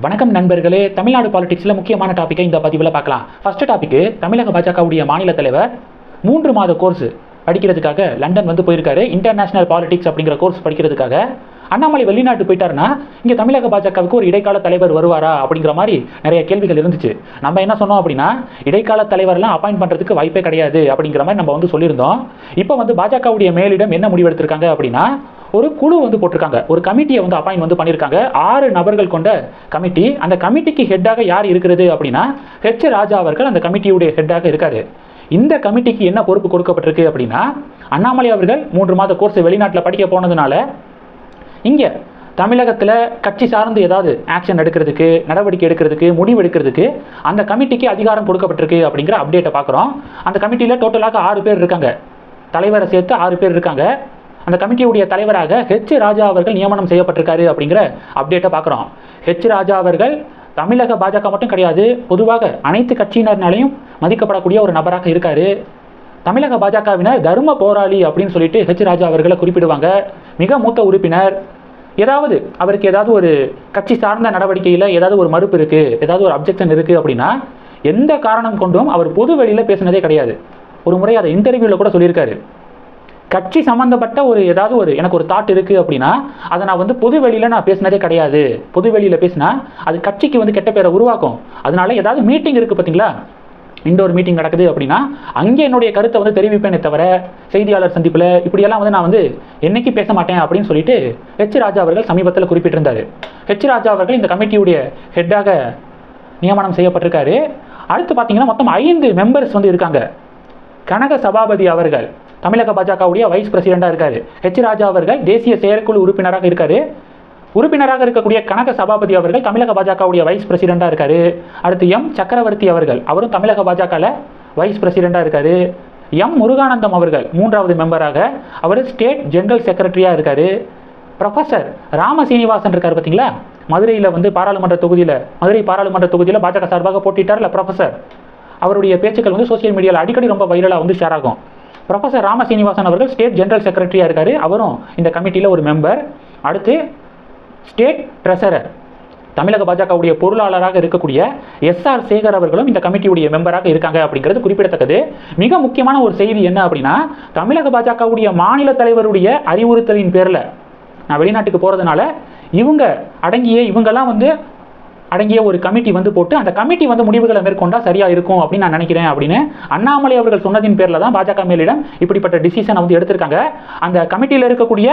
வணக்கம் நண்பர்களே. தமிழ்நாடு பாலிடிக்ஸில் முக்கியமான டாப்பிக்கை இந்த பதிவில் பார்க்கலாம். ஃபர்ஸ்ட் டாப்பிக்கு தமிழக பாஜகவுடைய மாநில தலைவர் மூன்று மாத கோர்ஸ் படிக்கிறதுக்காக லண்டன் வந்து போயிருக்காரு. இன்டர்நேஷனல் பாலிடிக்ஸ் அப்படிங்கிற கோர்ஸ் படிக்கிறதுக்காக. அண்ணாமலை வெளிநாட்டு போயிட்டாருன்னா இங்கே தமிழக பாஜகவுக்கு ஒரு இடைக்கால தலைவர் வருவாரா அப்படிங்கிற மாதிரி நிறைய கேள்விகள் இருந்துச்சு. நம்ம என்ன சொன்னோம் அப்படின்னா இடைக்கால தலைவர்லாம் அப்பாயிண்ட் பண்ணுறதுக்கு வாய்ப்பே கிடையாது அப்படிங்கிற மாதிரி நம்ம வந்து சொல்லியிருந்தோம். இப்போ வந்து பாஜகவுடைய மேலிடம் என்ன முடிவெடுத்திருக்காங்க அப்படின்னா ஒரு குழு வந்து போட்டிருக்காங்க. ஒரு கமிட்டியை வந்து அப்பாயின் வந்து பண்ணியிருக்காங்க. ஆறு நபர்கள் கொண்ட கமிட்டி. அந்த கமிட்டிக்கு ஹெட்டாக யார் இருக்கிறது அப்படின்னா ஹெச் ராஜா அவர்கள் அந்த கமிட்டியுடைய ஹெட்டாக இருக்காரு. இந்த கமிட்டிக்கு என்ன பொறுப்பு கொடுக்கப்பட்டிருக்கு அப்படின்னா அண்ணாமலை அவர்கள் மூன்று மாத கோர்ஸ் வெளிநாட்டில் படிக்க போனதுனால இங்கே தமிழகத்தில் கட்சி சார்ந்து ஏதாவது ஆக்ஷன் எடுக்கிறதுக்கு நடவடிக்கை எடுக்கிறதுக்கு முடிவு எடுக்கிறதுக்கு அந்த கமிட்டிக்கு அதிகாரம் கொடுக்கப்பட்டிருக்கு அப்படிங்கிற அப்டேட்டை பார்க்குறோம் அந்த கமிட்டியில் டோட்டலாக ஆறு பேர் இருக்காங்க. தலைவரை சேர்த்து ஆறு பேர் இருக்காங்க. அந்த கமிட்டியுடைய தலைவராக ஹெச் ராஜா அவர்கள் நியமனம் செய்யப்பட்டிருக்காரு அப்படிங்கிற அப்டேட்டை பார்க்குறோம். ஹெச் ராஜா அவர்கள் தமிழக பாஜக மட்டும் கிடையாது பொதுவாக அனைத்து கட்சியினர்னாலையும் மதிக்கப்படக்கூடிய ஒரு நபராக இருக்காரு. தமிழக பாஜகவினர் தர்ம போராளி அப்படின்னு சொல்லிட்டு ஹெச் ராஜா அவர்களை குறிப்பிடுவாங்க. மிக மூத்த உறுப்பினர். ஏதாவது அவருக்கு ஏதாவது ஒரு கட்சி சார்ந்த நடவடிக்கையில் ஏதாவது ஒரு மறுப்பு இருக்குது ஏதாவது ஒரு அப்ஜெக்ஷன் இருக்குது அப்படின்னா எந்த காரணம் கொண்டும் அவர் பொது வெளியில் பேசினதே கிடையாது. ஒரு முறை அதை இன்டர்வியூவில் கூட சொல்லியிருக்காரு. கட்சி சம்மந்தப்பட்ட ஒரு ஏதாவது ஒரு எனக்கு ஒரு தாட் இருக்குது அப்படின்னா அதை நான் வந்து பொது வெளியில் நான் பேசினதே கிடையாது. பொது வெளியில் பேசினா அது கட்சிக்கு வந்து கெட்ட பேரை உருவாக்கும். அதனால ஏதாவது மீட்டிங் இருக்குது பார்த்தீங்களா? இண்டோர் மீட்டிங் நடக்குது அப்படின்னா அங்கே என்னுடைய கருத்தை வந்து தெரிவிப்பேனே தவிர செய்தியாளர் சந்திப்பில் இப்படியெல்லாம் வந்து நான் வந்து என்னைக்கு பேச மாட்டேன் அப்படின்னு சொல்லிட்டு ஹெச் ராஜா அவர்கள் சமீபத்தில் குறிப்பிட்டிருந்தார். ஹெச் ராஜா அவர்கள் இந்த கமிட்டியுடைய ஹெட்டாக நியமனம் செய்யப்பட்டிருக்காரு. அடுத்து பார்த்தீங்கன்னா மொத்தம் ஐந்து மெம்பர்ஸ் வந்து இருக்காங்க. கனக சபாபதி அவர்கள் தமிழக பாஜகவுடைய வைஸ் பிரசிடெண்டாக இருக்காரு. ஹெச் ராஜா அவர்கள் தேசிய செயற்குழு உறுப்பினராக இருக்காரு. உறுப்பினராக இருக்கக்கூடிய கனக சபாபதி அவர்கள் தமிழக பாஜகவுடைய வைஸ் பிரசிடெண்டாக இருக்காரு. அடுத்து எம் சக்கரவர்த்தி அவர்கள் அவரும் தமிழக பாஜகவில் வைஸ் பிரசிடெண்டாக இருக்காரு. எம் முருகானந்தம் அவர்கள் மூன்றாவது மெம்பராக அவர் ஸ்டேட் ஜெனரல் செக்ரட்டரியாக இருக்காரு. ப்ரொஃபஸர் ராம சீனிவாசன் இருக்கார் பார்த்தீங்களா மதுரையில் வந்து பாராளுமன்ற தொகுதியில் மதுரை பாராளுமன்ற தொகுதியில் பாஜக சார்பாக போட்டிட்டார்ல ப்ரொஃபஸர் அவருடைய பேச்சுக்கள் வந்து சோஷியல் மீடியாவில் அடிக்கடி ரொம்ப வைரலாக வந்து ஷேர் ஆகும். ப்ரொஃபஸர் ராம சீனிவாசன் அவர்கள் ஸ்டேட் ஜெனரல் செக்ரட்டரியாக இருக்கார். அவரும் இந்த கமிட்டியில் ஒரு மெம்பர் அடுத்து ஸ்டேட் ட்ரெஷரர் தமிழக பாஜகவுடைய பொருளாளராக இருக்கக்கூடிய எஸ்ஆர் சேகர் அவர்களும் இந்த கமிட்டியுடைய மெம்பராக இருக்காங்க அப்படிங்கிறது குறிப்பிடத்தக்கது. மிக முக்கியமான ஒரு செய்தி என்ன அப்படின்னா தமிழக பாஜகவுடைய மாநில தலைவருடைய அறிவுறுத்தலின் பேரில் நான் வெளிநாட்டுக்கு போகிறதுனால இவங்க அடங்கிய இவங்கெல்லாம் வந்து அடங்கிய ஒரு கமிட்டி வந்து போட்டு அந்த கமிட்டி வந்து முடிவுகளை மேற்கொண்டா சரியா இருக்கும் அப்படின்னு நான் நினைக்கிறேன் அப்படின்னு அண்ணாமலை அவர்கள் சொன்னதின் பேரில் தான் பாஜக மேலிடம் இப்படிப்பட்ட டிசிஷனை வந்து எடுத்திருக்காங்க. அந்த கமிட்டியில் இருக்கக்கூடிய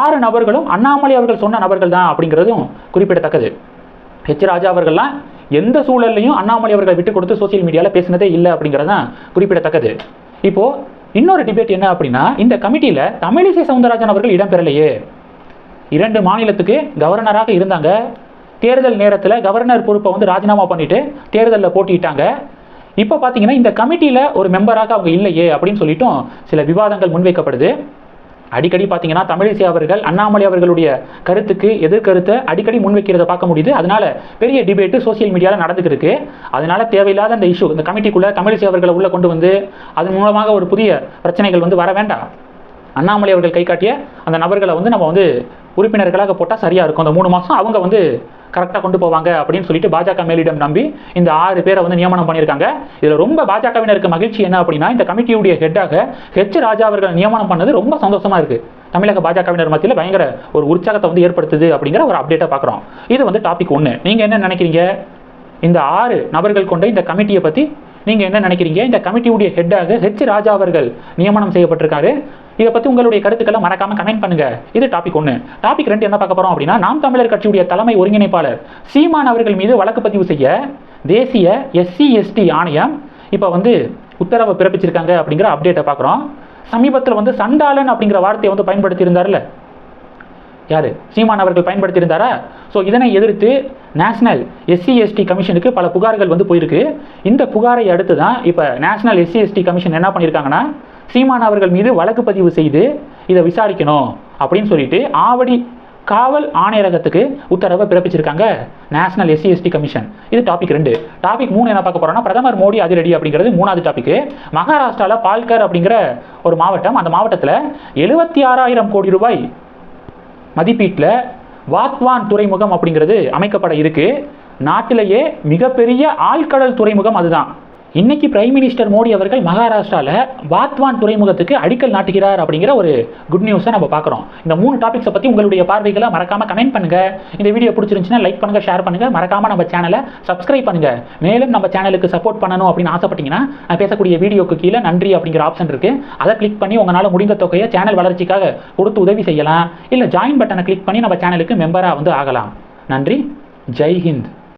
ஆறு நபர்களும் அண்ணாமலை அவர்கள் சொன்ன நபர்கள் தான் அப்படிங்கிறதும் குறிப்பிடத்தக்கது. ஹெச் ராஜா அவர்கள்லாம் எந்த சூழல்லையும் அண்ணாமலை அவர்கள் விட்டு கொடுத்து சோசியல் மீடியாவில் பேசினதே இல்லை அப்படிங்கிறது தான் குறிப்பிடத்தக்கது. இப்போ இன்னொரு டிபேட் என்ன அப்படின்னா இந்த கமிட்டியில் தமிழிசை சவுந்தரராஜன் அவர்கள் இடம்பெறலையே. இரண்டு மாநிலத்துக்கு கவர்னராக இருந்தாங்க. தேர்தல் நேரத்தில் கவர்னர் பொறுப்பை வந்து ராஜினாமா பண்ணிட்டு தேர்தலில் போட்டிட்டாங்க. இப்போ பார்த்தீங்கன்னா இந்த கமிட்டியில் ஒரு மெம்பராக அவங்க இல்லையே அப்படின்னு சொல்லிட்டும் சில விவாதங்கள் முன்வைக்கப்படுது. அடிக்கடி பார்த்தீங்கன்னா தமிழிசை அவர்கள் அண்ணாமலை அவர்களுடைய கருத்துக்கு எதிர்கருத்தை அடிக்கடி முன்வைக்கிறத பார்க்க முடியுது. அதனால பெரிய டிபேட்டு சோசியல் மீடியாவில் நடந்துட்டு அதனால தேவையில்லாத அந்த இஷ்யூ இந்த கமிட்டிக்குள்ளே தமிழிசை அவர்களை உள்ளே கொண்டு வந்து அதன் மூலமாக ஒரு புதிய பிரச்சனைகள் வந்து வர வேண்டாம். அண்ணாமலை அவர்கள் கை காட்டிய அந்த நபர்களை வந்து நம்ம வந்து உறுப்பினர்களாக போட்டால் சரியாக இருக்கும். அந்த மூணு மாதம் அவங்க வந்து கரெக்டாக கொண்டு போவாங்க அப்படின்னு சொல்லிட்டு பாஜக மேலிடம் நம்பி இந்த ஆறு பேரை வந்து நியமனம் பண்ணியிருக்காங்க. இதில் ரொம்ப பாஜகவினருக்கு மகிழ்ச்சி என்ன அப்படின்னா இந்த கமிட்டியுடைய ஹெட்டாக ஹெச் ராஜா அவர்கள் நியமனம் பண்ணது ரொம்ப சந்தோஷமாக இருக்குது தமிழக பாஜகவினர் மத்தியில் பயங்கர ஒரு உற்சாகத்தை வந்து ஏற்படுத்துது அப்படிங்கிற ஒரு அப்டேட்டை பார்க்குறோம் இது வந்து டாபிக் ஒன்று நீங்கள் என்ன நினைக்கிறீங்க? இந்த ஆறு நபர்கள் கொண்ட இந்த கமிட்டியை பற்றி நீங்கள் என்ன நினைக்கிறீங்க? இந்த கமிட்டியுடைய ஹெட்டாக ஹெச் ராஜா அவர்கள் நியமனம் செய்யப்பட்டிருக்காரு. இதை பற்றி உங்களுடைய கருத்துக்களை மறக்காம கமெண்ட் பண்ணுங்க. இது டாபிக் ஒன்று டாபிக் ரெண்டு என்ன பார்க்க போறோம் அப்படின்னா நாம் தமிழர் கட்சியுடைய தலைமை ஒருங்கிணைப்பாளர் சீமான் அவர்கள் மீது வழக்கு பதிவு செய்ய தேசிய எஸ்சி எஸ்டி ஆணையம் இப்போ வந்து உத்தரவை பிறப்பிச்சிருக்காங்க அப்படிங்கிற அப்டேட்டை பார்க்குறோம். சமீபத்தில் வந்து சண்டாளன் அப்படிங்கிற வார்த்தையை வந்து பயன்படுத்தியிருந்தார்ல யார்? சீமான் அவர்கள் பயன்படுத்தியிருந்தாரா? ஸோ இதனை எதிர்த்து நேஷனல் எஸ்சி எஸ்டி கமிஷனுக்கு பல புகார்கள் வந்து போயிருக்கு. இந்த புகாரை அடுத்து தான் இப்போ நேஷனல் எஸ்சி எஸ்டி கமிஷன் என்ன பண்ணியிருக்காங்கன்னா சீமான் அவர்கள் மீது வழக்கு பதிவு செய்து இதை விசாரிக்கணும் அப்படின்னு சொல்லிட்டு ஆவடி காவல் ஆணையரகத்துக்கு உத்தரவை பிறப்பிச்சிருக்காங்க. நேஷனல் எஸ்சி எஸ்டி கமிஷன் இது டாபிக் ரெண்டு. டாபிக் மூணு என்ன பார்க்க போறோம்னா பிரதமர் மோடி அதிரடி அப்படிங்கிறது மூணாவது டாபிக் மகாராஷ்டிராவில் பால்கர் அப்படிங்கிற ஒரு மாவட்டம். அந்த மாவட்டத்தில் எழுபத்தி ஆறாயிரம் கோடி ரூபாய் மதிப்பீட்டில் வாத்வான் துறைமுகம் அப்படிங்கிறது அமைக்கப்பட இருக்கு. நாட்டிலேயே மிகப்பெரிய ஆழ்கடல் துறைமுகம் அதுதான். இன்னைக்கு பிரைம் மினிஸ்டர் மோடி அவர்கள் மகாராஷ்டிராவில் வாத்வான் துறைமுகத்துக்கு அடிக்கல் நாட்டுகிறார் அப்படிங்கிற ஒரு குட் நியூஸை நம்ம பார்க்குறோம். இந்த மூணு டாபிக்ஸை பற்றி உங்களுடைய பார்வைகளை மறக்காமல் கமெண்ட் பண்ணுங்கள் இந்த வீடியோ பிடிச்சிருந்துச்சுன்னா லைக் பண்ணுங்கள் ஷேர் பண்ணுங்கள் மறக்காமல் நம்ம சேனலை சப்ஸ்கிரைப் பண்ணுங்கள் மேலும் நம்ம சேனலுக்கு சப்போர்ட் பண்ணணும் அப்படின்னு ஆசைப்பட்டீங்கன்னா நான் பேசக்கூடிய வீடியோக்கு கீழே நன்றி அப்படிங்கிற ஆப்ஷன் இருக்குது அதை கிளிக் பண்ணி உங்களால் முடிந்த தொகையை சேனல் வளர்ச்சிக்காக கொடுத்து உதவி செய்யலாம். இல்லை ஜாயின் பட்டனை கிளிக் பண்ணி நம்ம சேனலுக்கு மெம்பராக வந்து ஆகலாம். நன்றி. ஜெய் ஹிந்த்.